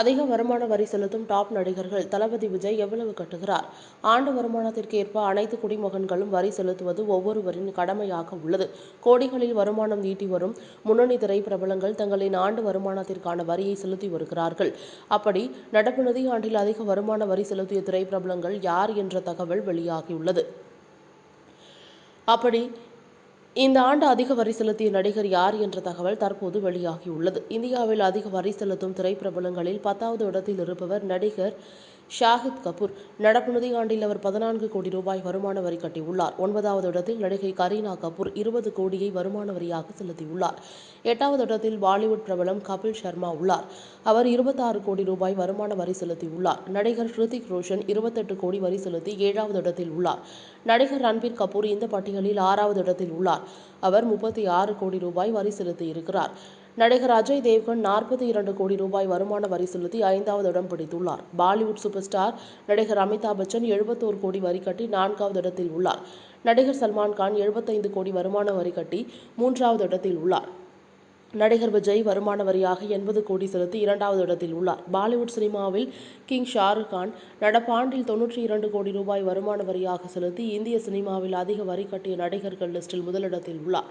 அதிக வருமான வரி செலுத்தும் டாப் நடிகர்கள். தளபதி விஜய் எவ்வளவு கட்டுகிறார்? ஆண்டு வருமானத்திற்கு ஏற்ப அனைத்து குடிமகன்களும் வரி செலுத்துவது ஒவ்வொருவரின் கடமையாக உள்ளது. கோடிகளில் வருமானம் ஈட்டி வரும் முன்னணி திரைப்பிரபலங்கள் தங்களின் ஆண்டு வருமானத்திற்கான வரியை செலுத்தி வருகிறார்கள். அப்படி நடப்பு நிதியாண்டில் அதிக வருமான வரி செலுத்திய திரைப்பிரபலங்கள் யார் என்ற தகவல் வெளியாகியுள்ளது. அப்படி இந்த ஆண்டு அதிக வரி செலுத்திய நடிகர் யார் என்ற தகவல் தற்போது வெளியாகியுள்ளது. இந்தியாவில் அதிக வரி செலுத்தும் திரைப்பிரபலங்களில் பத்தாவது இடத்தில் இருப்பவர் நடிகர் ஷாஹித் கபூர். நடப்பு நிதியாண்டில் அவர் பதினான்கு கோடி ரூபாய் வருமான வரி கட்டியுள்ளார். ஒன்பதாவது இடத்தில் நடிகை கரீனா கபூர் இருபது கோடியை வருமான வரியாக செலுத்தியுள்ளார். எட்டாவது இடத்தில் பாலிவுட் பிரபலம் கபில் சர்மா உள்ளார். அவர் இருபத்தாறு கோடி ரூபாய் வருமான வரி செலுத்தியுள்ளார். நடிகர் ஹிருதிக் ரோஷன் இருபத்தெட்டு கோடி வரி செலுத்தி ஏழாவது இடத்தில் உள்ளார். நடிகர் ரன்பீர் கபூர் இந்த பட்டியலில் ஆறாவது இடத்தில் உள்ளார். அவர் முப்பத்தி ஆறு கோடி ரூபாய் வரி செலுத்தியிருக்கிறார். நடிகர் அஜய் தேவ்கன் நாற்பத்தி இரண்டு கோடி ரூபாய் வருமான வரி செலுத்தி ஐந்தாவது இடம் பிடித்துள்ளார். பாலிவுட் சூப்பர் ஸ்டார் நடிகர் அமிதாப் பச்சன் எழுபத்தோரு கோடி வரி கட்டி நான்காவது இடத்தில் உள்ளார். நடிகர் சல்மான் கான் எழுபத்தைந்து கோடி வருமான வரி கட்டி மூன்றாவது இடத்தில் உள்ளார். நடிகர் விஜய் வருமான வரியாக எண்பது கோடி செலுத்தி இரண்டாவது இடத்தில் உள்ளார். பாலிவுட் சினிமாவில் கிங் ஷாருக் கான் நடப்பாண்டில் தொன்னூற்றி இரண்டு கோடி ரூபாய் வருமான வரியாக செலுத்தி இந்திய சினிமாவில் அதிக வரி கட்டிய நடிகர்கள் லிஸ்டில் முதலிடத்தில் உள்ளார்.